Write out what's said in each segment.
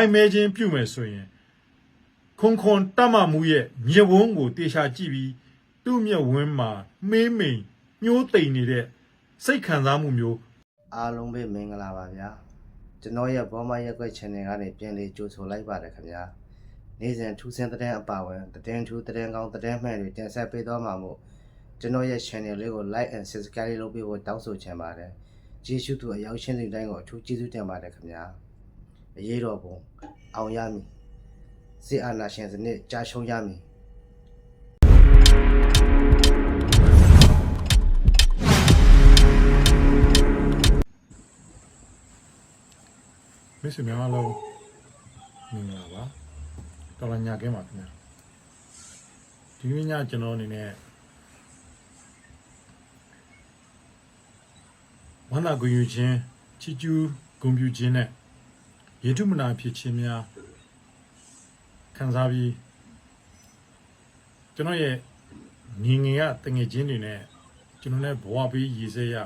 ိုင်မဲချင်းပြုမယ်ဆိုရင်ခွန်ခွန်တတ်မှမှုရဲ့မြဝန်းကိုတေချာကြည့်ပြီးသူ့မြဝန်းမှာမေးမိန်ညှိုးတိမ်နေတဲ့စိတ်ခံစားမှုမျိုးအားလုံးပဲမင်္ဂလာပါဗျာကျွန်တော်ရဲ့ဘောမရက်ကွက် channel ကနေပြန်လေးကြိုဆိုလိုက်ပါတယ်ခင်ဗျာနေ့စဉ်ထူးဆန်းတဲ့အပါဝင်သတင်းထူးသတင်းကောင်းသတင်းမှန်တွေတင်ဆက်ပေးသွားမှာမို့ကျွန်တော်ရဲ့ channel လေးကို like and subscribe လုပ်ပေးဖို့တောင်းဆိုချင်ပါတယ်ကျေးဇူးသူအရောက်ရှင်းတဲ့တိုင်းကိုအထူးကျေးဇူးတင်ပါတယ်ခင်ဗျာ အရေးတော်ပုံအောင်ရမည်စစ်အာဏာရှင်စနစ်ကြာရှုံးရမည်မိတ်ဆွေများအားလုံးမင်္ဂလာပါတော်လာညာကဲပါခင်ဗျာဒီနေ့ညကျွန်တော်အနေနဲ့ဝန္တာဂုဏ်ယူခြင်းချီကျူးဂုဏ်ပြုခြင်းနဲ့ ယေတုမနာဖြစ်ခြင်းများခံစားပြီးကျွန်တော်ရဲ့ငငယ်ကတငယ်ချင်းတွေနဲ့ကျွန်တော်နဲ့ဘဝပေးရည်စဲရ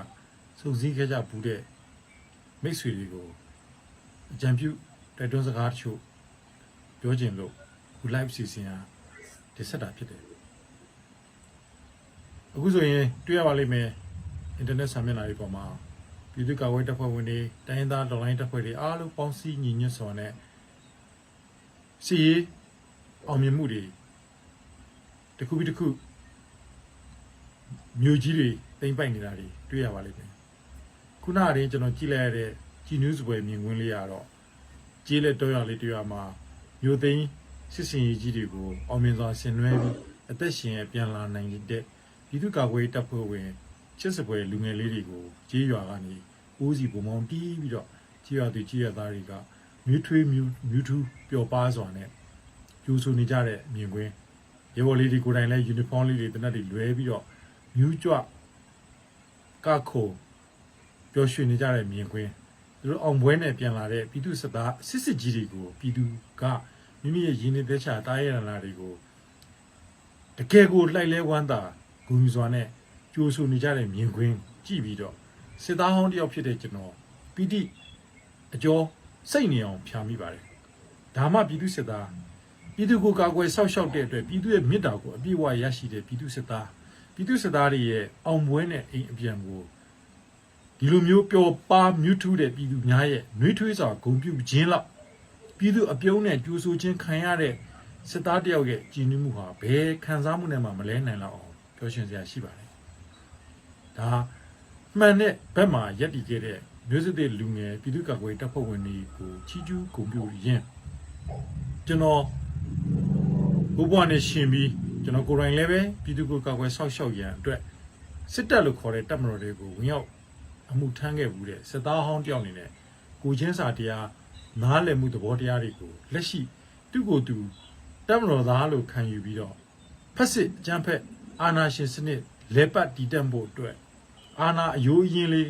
စုစည်းခဲ့ကြဘူးတဲ့မိတ်ဆွေတွေကိုအကြံပြုတိုက်တွန်းစကားတချို့ပြောခြင်းလို့ခု live စီစဉ်ဟာတင်ဆက်တာဖြစ်တယ်အခုဆိုရင်တွေ့ရပါလိမ့်မယ် internet ဆာမျက်နှာတွေပေါ်မှာ ပြည်သူ့ကာကွယ်တပ်ဖွဲ့ဝင်တွေတိုင်းရင်းသားဒေါ်လိုင်းတပ်ဖွဲ့တွေအားလုံးပေါင်းစည်းညီညွတ်စွာနဲ့စီရေးအောင်မြင်မှုတွေတစ်ခုပြီးတစ်ခုမြို့ကြီးတွေတိမ့်ပိုက်နေတာတွေတွေ့ရပါလိမ့်မယ်ခုနကတည်းကကျွန်တော်ကြည့်လိုက်ရတဲ့ G News ပွဲမြင်ကွင်းလေးရတော့ကြေးလက်တော့ရလေးတွေ့ရမှာမြို့သိမ်းစစ်စင်ရေးကြီးတွေကိုအောင်မြင်စွာဆင်နွှဲပြီးအသက်ရှင်ပြန်လာနိုင်တဲ့ပြည်သူ့ကာကွယ်ရေးတပ်ဖွဲ့ဝင် ချစ်စပွဲလူငယ်လေးတွေကိုကြေးရွာကနေဦးစီပုံမောင်းတီးပြီးတော့ကြေးရွာသူကြေးရွာသားတွေကမြူထွေးမြူမြူထူးပျော်ပါစွာနဲ့ကျူဆူနေကြတဲ့မြင်ကွင်းရေဘော်လေးတွေကိုယ်တိုင်လည်းယူနီဖောင်းလေးတွေတနက်တွေလွဲပြီးတော့မြူးကြွကခုံပျော်ရွှင်နေကြတဲ့မြင်ကွင်းသူတို့အောင်ပွဲနဲ့ပြန်လာတဲ့ပြည်သူစစ်သားစစ်စစ်ကြီးတွေကိုပြည်သူကမိမိရဲ့ရင်းနှီးသက်ချာတားရရလာတွေကိုတကယ်ကိုလှိုက်လဲဝမ်းသာဂုဏ်ယူစွာနဲ့ ကြိုးဆူနေကြတဲ့မြင်ကွင်းကြည့်ပြီးတော့စစ်သားဟောင်းတယောက်ဖြစ်တဲ့ကျွန်တော်ပီတိအကျော်စိတ်နေအောင်ဖြာမိပါတယ်ဒါမှပြည်သူစစ်သားပြည်သူကိုကာကွယ်ဆောက်ရှောက်တဲ့အတွက်ပြည်သူရဲ့မေတ္တာကိုအပြည့်အဝရရှိတဲ့ပြည်သူစစ်သားပြည်သူစစ်သားတွေရဲ့အောင်ပွဲနဲ့အိမ်အပြန်ကိုဒီလိုမျိုးပျော်ပါမြူးထူးတဲ့ပြည်သူများရဲ့နှွေးထွေးစွာဂုဏ်ပြုခြင်းလောက်ပြည်သူအပြုံးနဲ့ကြိုးဆိုခြင်းခံရတဲ့စစ်သားတယောက်ရဲ့ကြည်နူးမှုဟာဘယ်ခံစားမှုနဲ့မှမလဲနိုင်တော့အောင်ပြောရှင်စရာရှိပါတယ်။ ဒါမှန်တဲ့ဘက်မှာရက်တည်ခဲ့တဲ့မျိုးစစ်တဲ့လူငယ်ပြည်သူ့ကာကွယ်တပ်ဖွဲ့ဝင်တွေကိုချီးကျူးဂုဏ်ပြုရင်းကျွန်တော်ဘုဘွားနဲ့ရှင်ပြီးကျွန်တော်ကိုယ်တိုင်လည်းပဲပြည်သူ့ကိုကာကွယ်ဆောက်ရှောက်ရန်အတွက်စစ်တပ်လို့ခေါ်တဲ့တပ်မတော်တွေကိုဝင်ရောက်အမှုထမ်းခဲ့ဘူးတဲ့စစ်သားဟောင်းတယောက်အနေနဲ့ကိုချင်းစာတရားနားလည်မှုသဘောတရားတွေကိုလက်ရှိသူ့ကိုယ်သူတပ်မတော်သားလို့ခံယူပြီးတော့ဖက်စစ်အကြမ်းဖက်အာဏာရှင်စနစ်လဲပတ်တည်တတ်ဖို့အတွက် အာဏာအယိုးအရင်လေး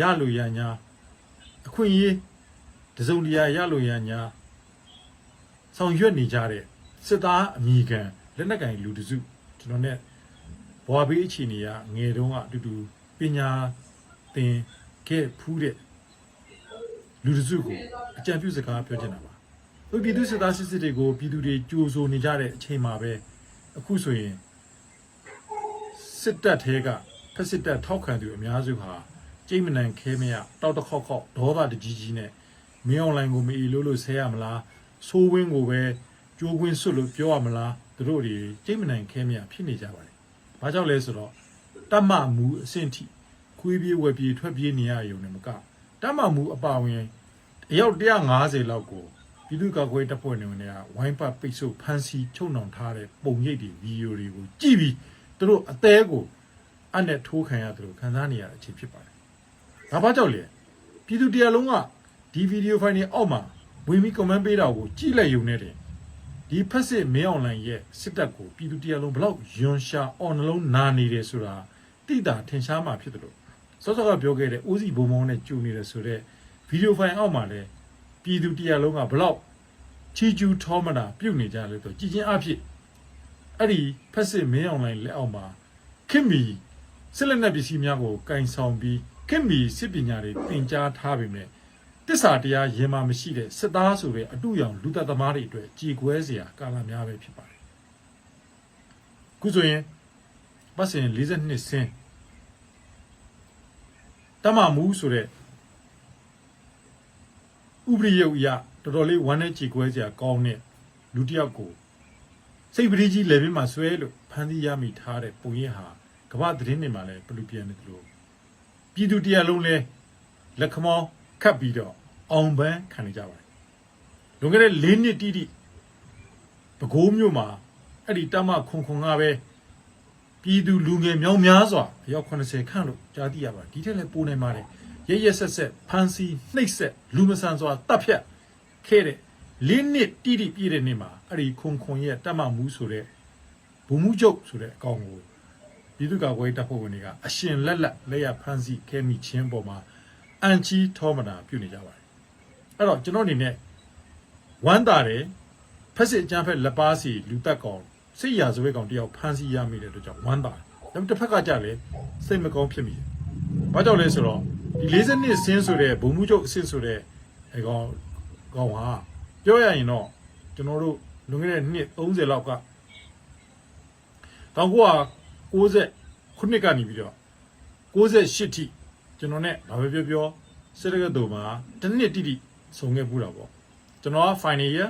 ရလို့ရညာအခွင့်အရေးတစုံတရာရလို့ရညာဆောင်ရွက်နေကြတဲ့စစ်သားအမိခံလက်နက်ကင်လူတစုကျွန်တော် ਨੇ ဘွာဘေးအခြေအနေကငယ်တုန်းကအတူတူပညာသင်ခဲ့ဖူးတဲ့လူတစုကိုအကြံပြုစကားပြောချင်တာပါ။သူပြည်သူစစ်သားစစ်စစ်တွေကိုပြည်သူတွေကြိုးဆိုနေကြတဲ့အချိန်မှာပဲအခုဆိုရင်စစ်တပ်ထဲက ဖက်စစ်တပ်ထောက်ခံသူအများစုဟာကြိတ်မနန်ခဲမရတောက်တစ်ခေါက်ခေါက်ဒေါသတကြီးကြီးနဲ့မင်းအွန်လိုင်းကိုမအီလို့လို့ဆဲရမလားဆိုးဝင်းကိုပဲကြိုးကွင်းဆွတ်လို့ပြောရမလားသူတို့တွေကြိတ်မနန်ခဲမရဖြစ်နေကြပါတယ်။ဘာကြောင့်လဲဆိုတော့တတ်မှမူအဆင့်ထိခွေးပြေးဝက်ပြေးထွက်ပြေးနေရရုံနဲ့မကတတ်မှမူအပါဝင်အယောက်150လောက်ကိုပြည်သူ့ကာကွယ်တပ်ဖွဲ့နေဝင်တွေကဝိုင်းပတ်ပိတ်ဆို့ဖမ်းဆီးချုပ်နှောင်ထားတဲ့ပုံရိပ်တွေဗီဒီယိုတွေကိုကြည့်ပြီးသူတို့အသေးကို အနဲ့ထိုးခံရတယ်လို့ခံစားနေရတဲ့အချိန်ဖြစ်ပါတယ်။ဒါဘာကြောင့်လဲပြည်သူတရားလုံးကဒီဗီဒီယိုဖိုင်တွေအောက်မှာဝင်ပြီး comment ပေးတာကိုကြည့်လိုက်ရုံနဲ့တင်ဒီဖက်စစ်မင်းအွန်လိုင်းရဲ့စစ်တပ်ကိုပြည်သူတရားလုံးဘလောက်ယွန်ရှာအော်နှလုံးနာနေတယ်ဆိုတာတိတာထင်ရှားမှဖြစ်တယ်လို့စောစောကပြောခဲ့တဲ့ဦးစီဘုံဘုံနဲ့ကျူနေတယ်ဆိုတော့ဗီဒီယိုဖိုင်အောက်မှာလည်းပြည်သူတရားလုံးကဘလောက်ချီကျူးထောမတာပြုတ်နေကြလဲဆိုကြည်ချင်းအဖြစ်အဲ့ဒီဖက်စစ်မင်းအောင်လိုင်းလက်အောက်မှာခင်မီ စစ်လက်နက်ပစ္စည်းများကိုကင်ဆောင်ပြီးခင်မီစစ်ပညာတွေသင်ကြားထားပေမဲ့တစ္ဆာတရားရင်မာမရှိတဲ့စစ်သားဆိုတဲ့အတုရောင်လူသက်သမားတွေအတွက်ကြေကွဲစရာကာလများပဲဖြစ်ပါတယ်။ခုဆိုရင်ပတ်စဉ်42ဆင်းတမမူဆိုတဲ့ဥပရိယုတ်ရတော်တော်လေးဝမ်းနဲ့ကြေကွဲစရာကောင်းတဲ့လူတစ်ယောက်ကိုစိတ်ပရိကြီးလေပင်မှာဆွဲလို့ဖန်တီးရမိထားတဲ့ပုံရိပ်ဟာ ကမ္ဘာသတင်းတွေမှာလည်းဘလူပြန်နေတယ်လို့ပြည်သူတရားလုံးလဲလက်ခမောင်းခတ်ပြီးတော့အောင်ပန်းခံနေကြပါတယ်လွန်ခဲ့တဲ့၄နှစ်တိတိပဲခူးမြို့မှာအဲ့ဒီတမခွန်ခွန်ကပဲပြည်သူလူငယ်မြောင်များစွာအယောက်80ခန့်လို့ကြားသိရပါတယ်ဒီထက်လည်းပိုနေပါတယ်ရရဆက်ဆက်ဖန်စီနှိပ်ဆက်လူမဆန်စွာတပ်ဖြတ်ခဲ့တဲ့၄နှစ်တိတိပြည့်တဲ့နေ့မှာအဲ့ဒီခွန်ခွန်ရဲ့တမမူးဆိုတဲ့ဘူမှုကျုပ်ဆိုတဲ့အကောင်ကို ပြည်သူ့ကာကွယ်ရေးတပ်ဖွဲ့ဝင်တွေကအရှင်လက်လက်လက်ရဖမ်းဆီးခဲမိချင်းပေါ်မှာအန်ချီထောမနာပြုနေကြပါတယ်အဲ့တော့ကျွန်တော်အနေနဲ့ဝမ်းသာတယ်ဖက်စစ်အကြမ်းဖက်လက်ပါစီလူတက်ကောင်စိတ်ရာဇဝဲကောင်တယောက်ဖမ်းဆီးရမိတဲ့အတွက်ကြောင့်ဝမ်းသာတယ်ဒါပေမဲ့တစ်ဖက်ကကြလည်းစိတ်မကောင်းဖြစ်မိတယ်ဘာကြောင့်လဲဆိုတော့ဒီ40နှစ်ဆင်းဆိုတဲ့ဘုံမှုချုပ်အစ်စ်ဆိုတဲ့အဲကောင်ကောင်ဟာပြောရရင်တော့ကျွန်တော်တို့လွန်ခဲ့တဲ့နှစ်30လောက်က 1990ခုနှစ်ကနေပြီးတော့68ထိကျွန်တော်နဲ့ဘာပဲပြောပြောစစ်တကတူမှာတစ်နှစ်တိတိဆုံခဲ့ပူတာပေါ့ကျွန်တော်က final year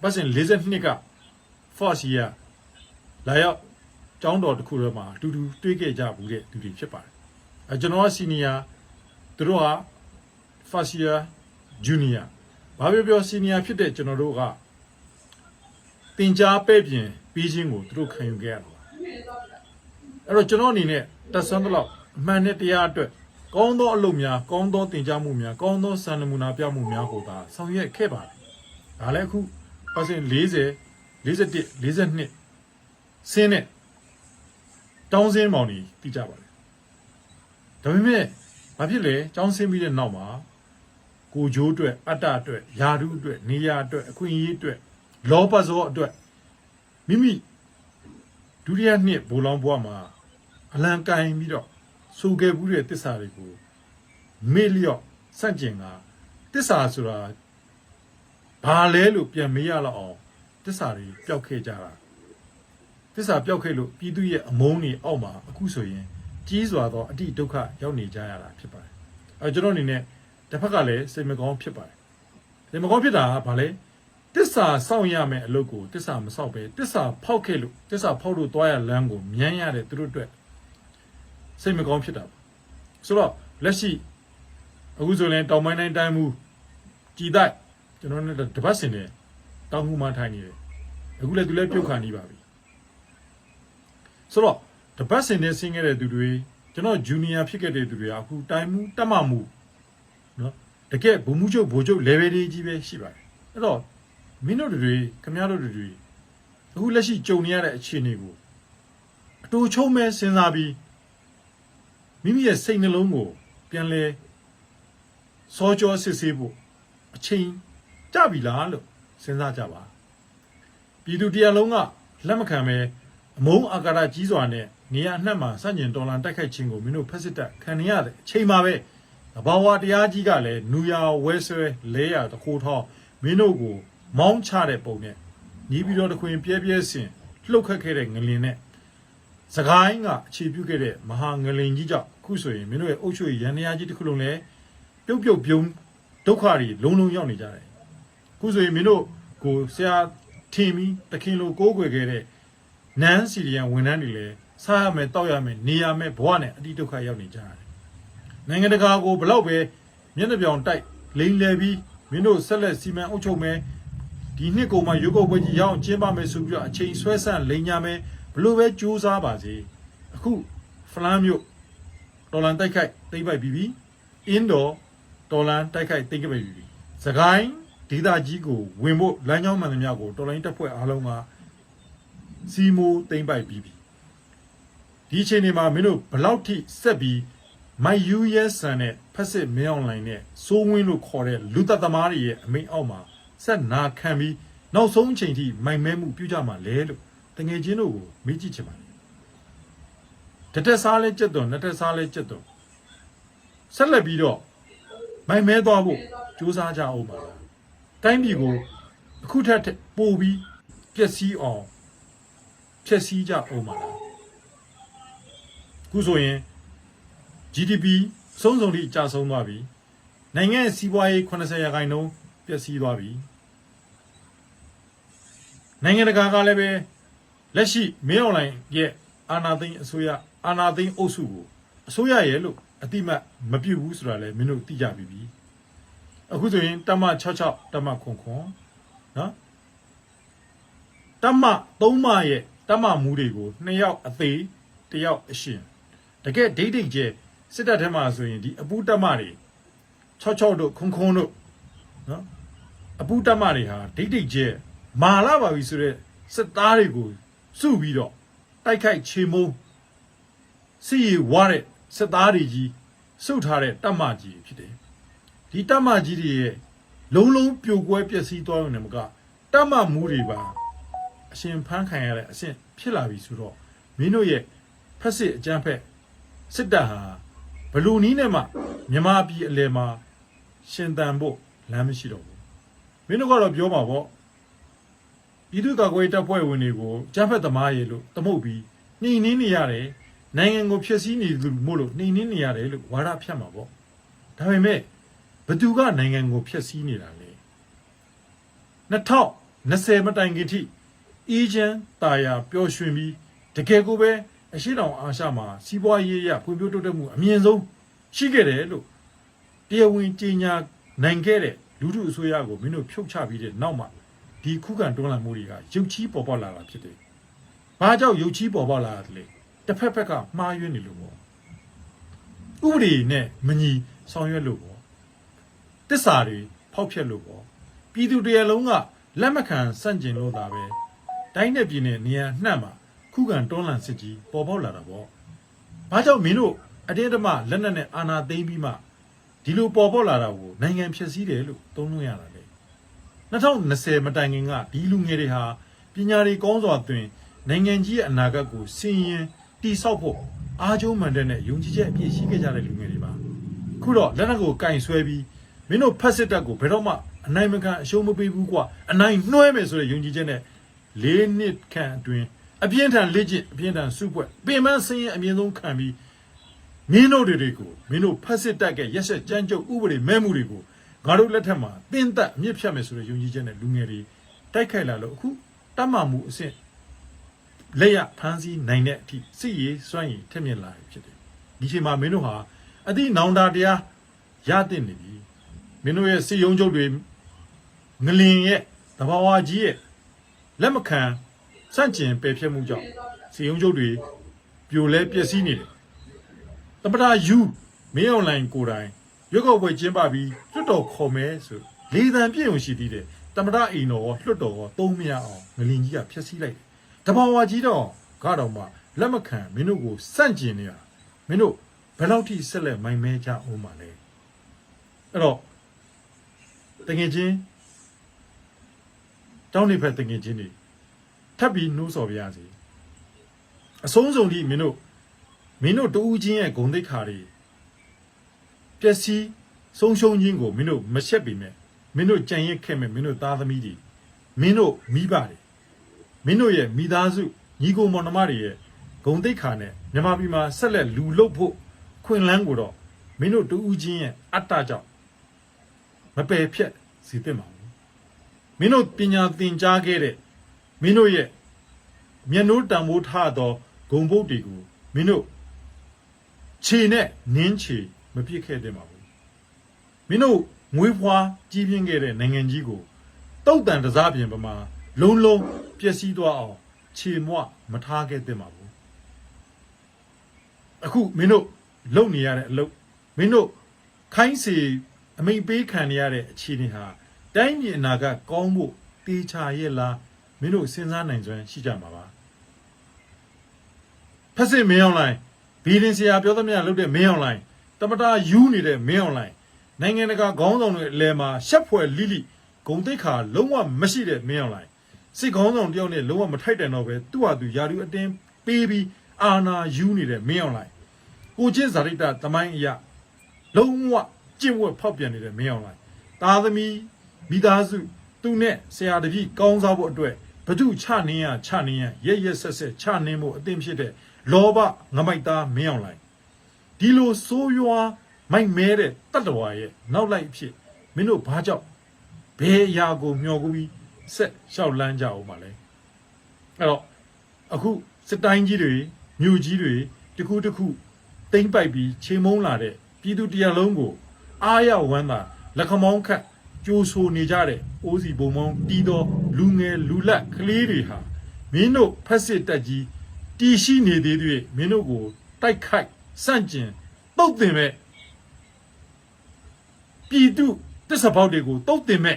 ပတ်စင်42က first year လာရောက်ကျောင်းတော်တစ်ခုထဲမှာအတူတူတွေ့ခဲ့ကြဘူးတဲ့သူတွေဖြစ်ပါတယ်အဲကျွန်တော်က senior သူတို့က first year junior ဘာပြောပြော senior ဖြစ်တဲ့ကျွန်တော်တို့ကတင် जा ပဲ့ပြင်ပြီးချင်းကိုသူတို့ခံယူခဲ့ရတယ် အဲ့တော့ကျွန်တော်အနေနဲ့တက်ဆွမ်းတော့အမှန်နဲ့တရားအတွက်ကောင်းသောအလုပ်များကောင်းသောတင် जा မှုများကောင်းသောစံနမူနာပြမှုများကိုသာဆောင်ရွက်ခဲ့ပါတယ်။ဒါလည်းအခုပတ်စင်40 41 42ဆင်းနဲ့တောင်းစင်းမောင်ကြီးသိကြပါတယ်။ဒါပေမဲ့ဘာဖြစ်လဲတောင်းစင်းပြီးတဲ့နောက်မှာကိုဂျိုးအတွက်အတ္တအတွက်ယာဓုအတွက်နေရာအတွက်အခွင့်အရေးအတွက်လောဘဇောအတွက်မိမိဒုတိယနှစ်ဘိုးလောင်းဘွားမှာ အလံကင်ပြီးတော့စူခဲ့ဘူးတဲ့တစ္ဆာတွေကိုမေ့လျော့စန့်ကျင်ကတစ္ဆာဆိုတာဘာလဲလို့ပြန်မေးရတော့အောင်တစ္ဆာတွေပျောက်ခဲ့ကြတာတစ္ဆာပျောက်ခဲ့လို့ပြည်သူရဲ့အမုန်းတွေအောက်မှာအခုဆိုရင်ကြီးစွာသောအတိဒုက္ခရောက်နေကြရတာဖြစ်ပါတယ်အဲကျွန်တော်အနေနဲ့တစ်ဖက်ကလည်းစိတ်မကောင်းဖြစ်ပါတယ်စိတ်မကောင်းဖြစ်တာကဘာလဲတစ္ဆာစောင့်ရမယ်အလုပ်ကိုတစ္ဆာမစောင့်ပဲတစ္ဆာဖောက်ခဲ့လို့တစ္ဆာဖောက်လို့သွားရလမ်းကိုမြန်းရတဲ့သူတို့အတွက် စိတ်မကောင်းဖြစ်တာပါဆိုတော့လက်ရှိအခုဆိုရင်တောင်ပိုင်းတိုင်းတိုင်းမှုကြည်တိုက်ကျွန်တော်တို့တပတ်စင်နေတောင်မှုမှထိုင်နေတယ်အခုလည်းသူလည်းပြုတ်ခါနေပါပြီဆိုတော့တပတ်စင်နဲ့ဆင်းခဲ့တဲ့သူတွေကျွန်တော်ဂျူနီယာဖြစ်ခဲ့တဲ့သူတွေကအခုတိုင်းမှုတက်မှမှုနော်တကယ်ဘုံမှုချုပ်ဘိုလ်ချုပ် level တွေကြီးပဲရှိပါတယ်အဲ့တော့မင်းတို့တွေခင်ဗျားတို့တွေအခုလက်ရှိကြုံနေရတဲ့အခြေအနေကိုအတူချုံမဲ့စဉ်းစားပြီး မိမိရဲ့စိတ်နှလုံးကိုပြန်လဲစောကြောစစ်ဆေးဖို့အချိန်ကြပြီလားလို့စဉ်းစားကြပါပြည်သူတရားလုံးကလက်မခံပဲအမုန်းအာကာရကြီးစွာနဲ့နေရာအနှံ့မှာစန့်ကျင်တော်လန်တိုက်ခိုက်ခြင်းကိုမင်းတို့ဖက်စစ်တပ်ခံနေရတဲ့အချိန်မှာပဲသဘာဝတရားကြီးကလည်းနူယာဝဲဆွဲလဲရတခိုးထောင်းမင်းတို့ကိုမောင်းချတဲ့ပုံနဲ့ညီပြီးတော့တခွင်ပြဲပြဲစင်လှုပ်ခတ်ခဲ့တဲ့ငလင်နဲ့စကိုင်းကအခြေပြုခဲ့တဲ့မဟာငလင်ကြီးကြောင့်အ ခုဆိုရင်မင်းတို့ရဲ့အုပ်ချုပ်ရေးရန်ရာကြီးတစ်ခုလုံးလည်းပြုတ်ပြုတ်ပြုံးဒုက္ခတွေလုံးလုံးရောက်နေကြတယ်အခုဆိုရင်မင်းတို့ကိုဆရာထင်ပြီးတခင်လိုကိုးကွယ်ခဲ့တဲ့နန်းစီရီယန်ဝန်ထမ်းတွေလည်းစားရမယ်တောက်ရမယ်နေရမယ်ဘဝနဲ့အတိဒုက္ခရောက်နေကြတယ်နိုင်ငံတကာကိုဘလောက်ပဲမျက်နှာပြောင်တိုက်လိန်လည်ပြီးမင်းတို့ဆက်လက်စီမံအုပ်ချုပ်မယ်ဒီနှစ်ကုန်မှာရုပ်ောက်ပွဲကြီးရအောင်ကျင်းပမယ်ဆိုပြီးတော့အချိန်ဆွဲဆန့်လိန်ညာမယ်ဘလို့ပဲကြိုးစားပါစေအခုဖလန်မြို့ တော်လန်တိုက်ခိုက်သိမ့်ပိုက်ပြီးပြီအင်းတော်တော်လန်တိုက်ခိုက်သိမ့်ခဲ့ပြီစကိုင်းဒေသကြီးကိုဝင်ဖို့လမ်းကြောင်းမှန်သမျှကိုတော်လိုင်းတပ်ဖွဲ့အားလုံးကစီမိုသိမ့်ပိုက်ပြီးပြီဒီအချိန်ဒီမှာမင်းတို့ဘလောက်ထိဆက်ပြီးမိုက်ယူရဲဆန်တဲ့ဖက်စစ်မင်းအွန်လိုင်းနဲ့စိုးဝင်းလို့ခေါ်တဲ့လူသက်သမားတွေရဲ့အမိန့်အောက်မှာဆက်နာခံပြီးနောက်ဆုံးအချိန်ထိမိုင်မဲမှုပြုကြမှာလဲလို့တငယ်ချင်းတို့ကိုမေးကြည့်ချင်ပါတယ် တတက်စားလဲကြက်သွန်နှစ်တက်စားလဲကြက်သွန်ဆက်လက်ပြီးတော့မိုင်မဲသွားဖို့စူးစမ်းကြအောင်ပါလားတိုင်းပြည်ကိုအခုထက်ထက်ပိုပြီးပျက်စီးအောင်ဖြည့်ဆည်းကြအောင်ပါလားအခုဆိုရင် GDP စုံစုံထိကျဆုံးသွားပြီနိုင်ငံရဲ့စီးပွားရေး80ရာခိုင်နှုန်းပျက်စီးသွားပြီနိုင်ငံတကာကလည်းပဲလက်ရှိမင်းအွန်လိုင်းရဲ့အာဏာသိမ်းအစိုးရ အာဏာသိမ်းအုပ်စုကိုအစိုးရရဲ့လို့အတိမတ်မပြုတ်ဘူးဆိုတာလည်းမင်းတို့သိကြပြီပြီအခုဆိုရင်တမ66တမခွန်ခွန်နော်တမ3မရဲ့တမမူတွေကိုနှစ်ယောက်အသေးတစ်ယောက်အရှင်တကယ်ဒိတ်ဒိတ်ကျဲစစ်တပ်ထဲမှာဆိုရင်ဒီအပူတမတွေ66တို့ခွန်ခွန်တို့နော်အပူတမတွေဟာဒိတ်ဒိတ်ကျဲမာလာပါပြီဆိုတော့စစ်သားတွေကိုစုပြီးတော့တိုက်ခိုက်ချေမုန်း စီရီဝါတဲ့စစ်သားတွေကြီးစုထားတဲ့တပ်မကြီးဖြစ်တယ်ဒီတပ်မကြီးတွေရဲ့လုံးလုံးပြိုကွဲပျက်စီးသွားရုံနဲ့မကတပ်မမူတွေပါအရှင်ဖန်းခံရတဲ့အဆင့်ဖြစ်လာပြီဆိုတော့မင်းတို့ရဲ့ဖက်စစ်အကြမ်းဖက်စစ်တပ်ဟာဘလူနီးနဲ့မှမြမပြည်အလယ်မှာရှင်တန်ဖို့လမ်းမရှိတော့ဘူးမင်းတို့ကတော့ပြောမှာပေါ့ပြည်သူ့ကာကွယ်ရေးတပ်ဖွဲ့ဝင်တွေကိုကြမ်းဖက်သမားရေလို့တမုတ်ပြီးနှိမ်နှင်းနေရတယ် နိုင်ငံကိုဖျက်ဆီးနေသူမို့လို့နှိမ်နှင်းနေရတယ်လို့ဝါဒဖြတ်မှာပေါ့ဒါပေမဲ့ဘသူကနိုင်ငံကိုဖျက်ဆီးနေတာလဲ2020မတိုင်ခင်ထိအေဂျင့်တာယာပျော်ရွှင်ပြီးတကယ်ကိုပဲအရှိတောင်အာရှမှာစီးပွားရေးရဖွံ့ဖြိုးတိုးတက်မှုအမြင့်ဆုံးရှိခဲ့တယ်လို့တရားဝင်ကြေညာနိုင်ခဲ့တဲ့လူထုအစိုးရကိုမင်းတို့ဖြုတ်ချပြီးတဲ့နောက်မှာဒီခုခံတွန်းလှန်မှုတွေကရုပ်ချီးပေါ်ပေါက်လာတာဖြစ်တယ်။ဘာကြောင့်ရုပ်ချီးပေါ်ပေါက်လာတာလဲ။ တစ်ဖက်ဖက်ကမှားယွင်းနေလို့ပေါ့။ဥပဒေနဲ့မညီဆောင်ရွက်လို့ပေါ့။တစ္ဆာတွေဖောက်ဖျက်လို့ပေါ့။ပြည်သူတရားလုံးကလက်မခံစန့်ကျင်လို့သာပဲ။တိုင်းနဲ့ပြည်နယ်နေရာနှံ့မှာခုခံတွန်းလှန်စစ်ကြီးပေါ်ပေါက်လာတာပေါ့။ဘာကြောင့်မင်းတို့အတင်းအဓမ္မလက်နက်နဲ့အာဏာသိမ်းပြီးမှဒီလိုပေါ်ပေါက်လာတာကိုနိုင်ငံဖြစ်စည်းတယ်လို့သုံးလို့ရတာလေ2020မတိုင်ခင်ကဒီလူငယ်တွေဟာပညာတွေကောင်းစွာသွင်းနိုင်ငံကြီးရဲ့အနာဂတ်ကိုစင်ရင် တိဆောက်ဖို့အားကျုံးမှန်တဲ့နဲ့ယုံကြည်ချက်အပြည့်ရှိခဲ့ကြတဲ့လူငယ်တွေပါခုတော့လက်နက်ကိုကင်ဆွဲပြီးမင်းတို့ဖက်စစ်တပ်ကိုဘယ်တော့မှအနိုင်မခံအရှုံးမပေးဘူးကွာအနိုင်နှွှဲမယ်ဆိုတဲ့ယုံကြည်ချက်နဲ့၄နှစ်ခန့်အတွင်းအပြင်းထန်လက်ကျင့်အပြင်းထန်စုပွဲပင်မစင်းရင်အမြင့်ဆုံးခံပြီးမင်းတို့တွေကိုမင်းတို့ဖက်စစ်တက်ကရက်ဆက်ကြမ်းကြုတ်ဥပဒေမဲမှုတွေကိုငါတို့လက်ထက်မှာတင်းသက်အမြင့်ဖြတ်မယ်ဆိုတဲ့ယုံကြည်ချက်နဲ့လူငယ်တွေတိုက်ခိုက်လာလို့အခုတတ်မှမှုအဆင့် လက်ရဖမ်းဆီးနိုင်တဲ့အထိစစ်ရေးစွန့်ရည်ထက်မြက်လာပြီဖြစ်တယ်ဒီချိန်မှာမင်းတို့ဟာအတိနောင်တာတရားရတဲ့နေပြီမင်းတို့ရဲ့စစ်ယုံချုပ်တွေငလင်ရဲ့တဘာဝကြီးရဲ့လက်မခံစန့်ကျင်ပယ်ဖျက်မှုကြောင့်စစ်ယုံချုပ်တွေပြိုလဲပျက်စီးနေတယ်တပတာယူမင်းအွန်လိုင်းကိုယ်တိုင်ရွက်ကောက်ပွဲကျင်းပပြီးလွတ်တော်ခေါ်မဲဆိုလေတံပြည့်ုံရှိသေးတယ်တမတာအိမ်တော်ရောလွတ်တော်ရောသုံးမရအောင်ငလင်ကြီးကဖျက်ဆီးလိုက်တယ် တဘာဝကြီးတော့ကတော့မှလက်မခံမင်းတို့ကိုစန့်ကျင်နေတာမင်းတို့ဘယ်လောက်ထိဆက်လက်မိုင်မဲကြအောင်မလဲအဲ့တော့တကယ်ချင်းတောင်းနေဖက်တကယ်ချင်းတွေထပ်ပြီးနှိုးဆော်ပြရစီအဆုံးစုံထိမင်းတို့မင်းတို့တူးချင်းရဲ့ဂုံတိတ်ခါတွေပျက်စီးဆုံးရှုံးခြင်းကိုမင်းတို့မရှက်ပေမဲ့မင်းတို့ကြံရစ်ခဲ့မဲ့မင်းတို့သားသမီးတွေမင်းတို့မိဘတွေ မင်းတို့ရဲ့မိသားစုညီကိုမောင်နှမတွေရဲ့ဂုံတိတ်ခါနဲ့မြန်မာပြည်မှာဆက်လက်လူလုတ်ဖို့ခွင့်လန်းကိုတော့မင်းတို့တူးချင်းရဲ့အတ္တကြောင့်မပယ်ဖြတ်စီသင့်ပါဘူးမင်းတို့ပညာသင်ကြားခဲ့တဲ့မင်းတို့ရဲ့မျက်နှိုးတံမိုးထသောဂုံပုတ်တွေကိုမင်းတို့ခြေနဲ့နင်းခြေမပြစ်ခဲ့တဲ့မှာဘူးမင်းတို့ငွေဖွာကြီးပြင်းခဲ့တဲ့နိုင်ငံကြီးကိုတုတ်တန်တစားပြင်ပမာလုံးလုံး ပျက်စီးသွားအောင်ခြေမွမထားခဲ့တဲ့မှာဘူးအခုမင်းတို့လုံနေရတဲ့အလုပ်မင်းတို့ခိုင်းစီအမိန်ပေးခံနေရတဲ့အခြေအနေဟာတိုင်းပြည်အနာဂတ်ကောင်းဖို့တေချာရဲ့လားမင်းတို့စဉ်းစားနိုင်စွမ်းရှိကြမှာပါဖက်စစ်မင်းအောင်လိုင်းဘီလင်ဆရာပြောသမျှလုပ်တဲ့မင်းအွန်လိုင်းတမတာယူနေတဲ့မင်းအွန်လိုင်းနိုင်ငံတကာခေါင်းဆောင်တွေအလဲမှာရှက်ဖွယ်လိလိဂုံတိတ်ခါလုံးဝမရှိတဲ့မင်းအွန်လိုင်း စစ်ခေါင်းဆောင်တယောက်နဲ့လုံးဝမထိုက်တန်တော့ပဲသူ့ဟာသူယာတူအတင်းပေးပြီးအာနာယူနေတဲ့မင်းအွန်လိုင်းကိုချင်းဇာတိတသမိုင်းအရာလုံးဝကျင့်ဝတ်ဖောက်ပြန်နေတဲ့မင်းအွန်လိုင်းတသားသမီးမိသားစုသူနဲ့ဆရာတပည့်ကောင်းစားဖို့အတွက်ဘု து ချနင်းရချနင်းရရက်ရက်ဆက်ဆက်ချနင်းဖို့အသင့်ဖြစ်တဲ့လောဘငမိုက်သားမင်းအောင်လိုက်ဒီလိုဆိုးရွားမိုက်မဲတဲ့တတ္တဝါရဲ့နောက်လိုက်အဖြစ်မင်းတို့ဘာကြောင့်ဘယ်အရာကိုမျှော်ကူပြီး ဆက်လျှောက်လန်းကြအောင်ပါလဲအဲ့တော့အခုစစ်တိုင်းကြီးတွေမြို့ကြီးတွေတစ်ခုတစ်ခုတိမ့်ပိုက်ပြီးချိန်မုံလာတဲ့ပြည်သူတရားလုံးကို အားရဝမ်းသာလက်ခမောင်းခတ်ကြိုးဆိုနေကြတဲ့အိုးစီဘုံမောင်းတီးသောလူငယ်လူလတ်ကလေးတွေဟာမင်းတို့ဖက်စစ်တက်ကြီးတီရှိနေသေးသေးမင်းတို့ကိုတိုက်ခိုက်စန့်ကျင်တုတ်တင်မဲ့ပြည်သူတစ္ဆပေါက်တွေကိုတုတ်တင်မဲ့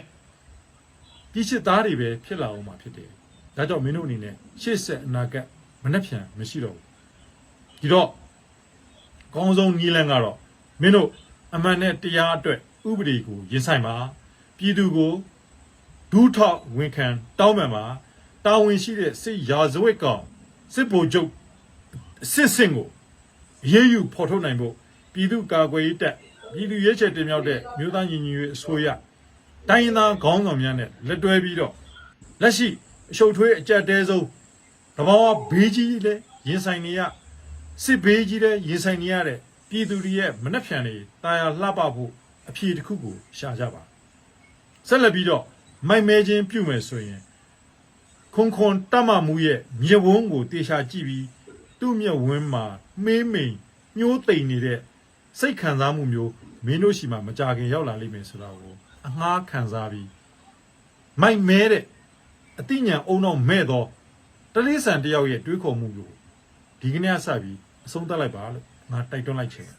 ပြည်စစ်သားတွေပဲဖြစ်လာအောင်မှာဖြစ်တယ်ဒါကြောင့်မင်းတို့အနေနဲ့ရှေ့ဆက်အနာဂတ်မနှက်ဖြန်မရှိတော့ဘူးဒီတော့အကောင်းဆုံးနည်းလမ်းကတော့မင်းတို့အမှန်နဲ့တရားအတွက်ဥပဒေကိုရင်ဆိုင်ပါပြည်သူကိုဒူးထောက်ဝန်ခံတောင်းပန်ပါတာဝန်ရှိတဲ့စစ်ရာဇဝတ်ကောင်စစ်ဗိုလ်ချုပ်အစစ်စင်ကိုအရေးယူဖော်ထုတ်နိုင်ဖို့ပြည်သူကာကွယ်ရေးတပ်ပြည်သူရဲချယ်တင်မြောက်တဲ့မြို့သားညီညွတ်ရေးအစိုးရ တိုင်းရင်းသားခေါင်းဆောင်များနဲ့လက်တွဲပြီးတော့လက်ရှိအရှုပ်ထွေးအကြက်တဲဆုံးတဘာဝဘေးကြီးလည်းရင်ဆိုင်နေရစစ်ဘေးကြီးတဲ့ရင်ဆိုင်နေရတဲ့ပြည်သူတွေရဲ့မနှက်ဖြန်တွေတာယာလှပဖို့အဖြေတစ်ခုကိုရှာကြပါဆက်လက်ပြီးတော့မိုက်မဲချင်းပြုမယ်ဆိုရင်ခွန်ခွန်တတ်မမှုရဲ့မြေဝန်းကိုတေချာကြည့်ပြီးသူ့မျက်ဝန်းမှာမေးမိန်ညှိုးတိမ်နေတဲ့စိတ်ခံစားမှုမျိုးမင်းတို့ရှိမှမကြခင်ရောက်လာလိမ့်မယ်ဆိုတာကို အငှားခံစားပြီးမိုက်မဲတဲ့အတိညာအုံတော့မဲ့တော့တလေးဆန်တယောက်ရဲ့တွေးခေါ်မှုမျိုးဒီကနေ့ကစပြီးအဆုံးသတ်လိုက်ပါလို့ငါတိုက်တွန်းလိုက်ချင်တယ်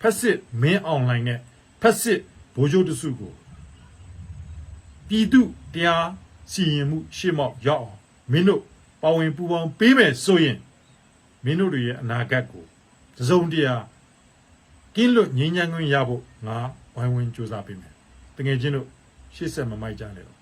ဖက်စစ်မင်းအွန်လိုင်းနဲ့ဖက်စစ်ဘိုးချိုးတစုကိုပြည်သူတရားစီရင်မှုရှေ့မောက်ရောက်အောင်မင်းတို့ပါဝင်ပူပေါင်းပေးမယ်ဆိုရင်မင်းတို့တွေရဲ့အနာဂတ်ကိုသစုံတရာကင်းလွတ်ငြိမ်းချမ်းခွင့်ရဖို့ငါဝိုင်းဝန်းကြိုးစားပေးမယ် တကယ်ချင်းတို့ရှေ့ဆက်မမိုက်ကြနဲ့တော့